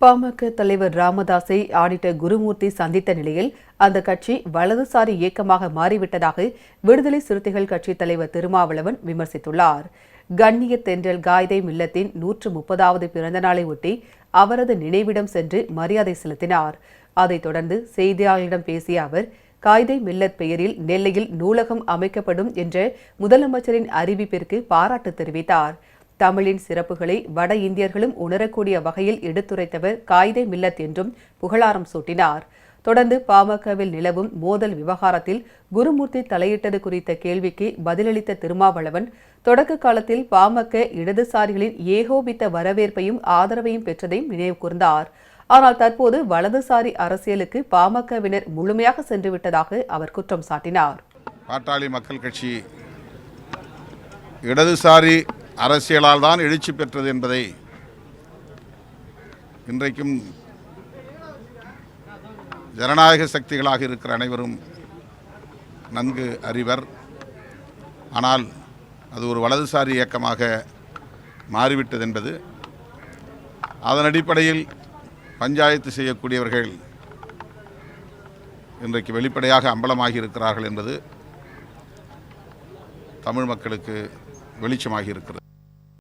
பாமக தலைவர் ராமதாஸை ஆடிட்டர் குருமூர்த்தி சந்தித்த நிலையில் அந்த கட்சி வலதுசாரி இயக்கமாக மாறிவிட்டதாக விடுதலை சிறுத்தைகள் கட்சித் தலைவர் திருமாவளவன் விமர்சித்துள்ளார். கண்ணிய தென்றல் காய்தை மில்லத்தின் நூற்று முப்பதாவது பிறந்த நாளை ஒட்டி அவரது நினைவிடம் சென்று மரியாதை செலுத்தினார். அதைத் தொடர்ந்து செய்தியாளர்களிடம் பேசிய அவர் காய்தை மில்லத் பெயரில் நெல்லையில் நூலகம் அமைக்கப்படும் என்ற முதலமைச்சரின் அறிவிப்பிற்கு பாராட்டு தெரிவித்தார். தமிழின் சிறப்புகளை வட இந்தியர்களும் உணரக்கூடிய வகையில் எடுத்துரைத்தவர் காயிதே மில்லத் என்றும் புகழாரம் சூட்டினார். தொடர்ந்து பாமகவில் நிலவும் மோதல் விவகாரத்தில் குருமூர்த்தி தலையிட்டது குறித்த கேள்விக்கு பதிலளித்த திருமாவளவன் தொடக்க காலத்தில் பாமக இடதுசாரிகளின் ஏகோபித்த வரவேற்பையும் ஆதரவையும் பெற்றதையும் நினைவு கூர்ந்தார். ஆனால் தற்போது வலதுசாரி அரசியலுக்கு பாமகவினர் முழுமையாக சென்றுவிட்டதாக அவர் குற்றம் சாட்டினார். பாட்டாளி மக்கள் கட்சி இடதுசாரி அரசியலால் தான் எழுச்சி பெற்றது என்பதை இன்றைக்கும் ஜனநாயக சக்திகளாக இருக்கிற அனைவரும் நன்கு அறிவர். ஆனால் அது ஒரு வலதுசாரி இயக்கமாக மாறிவிட்டது என்பது அதன் அடிப்படையில் பஞ்சாயத்து செய்யக்கூடியவர்கள் இன்றைக்கு வெளிப்படையாக அம்பலமாகி இருக்கிறார்கள் என்பது தமிழ் மக்களுக்கு வெளிச்சமாகி இருக்கிறது.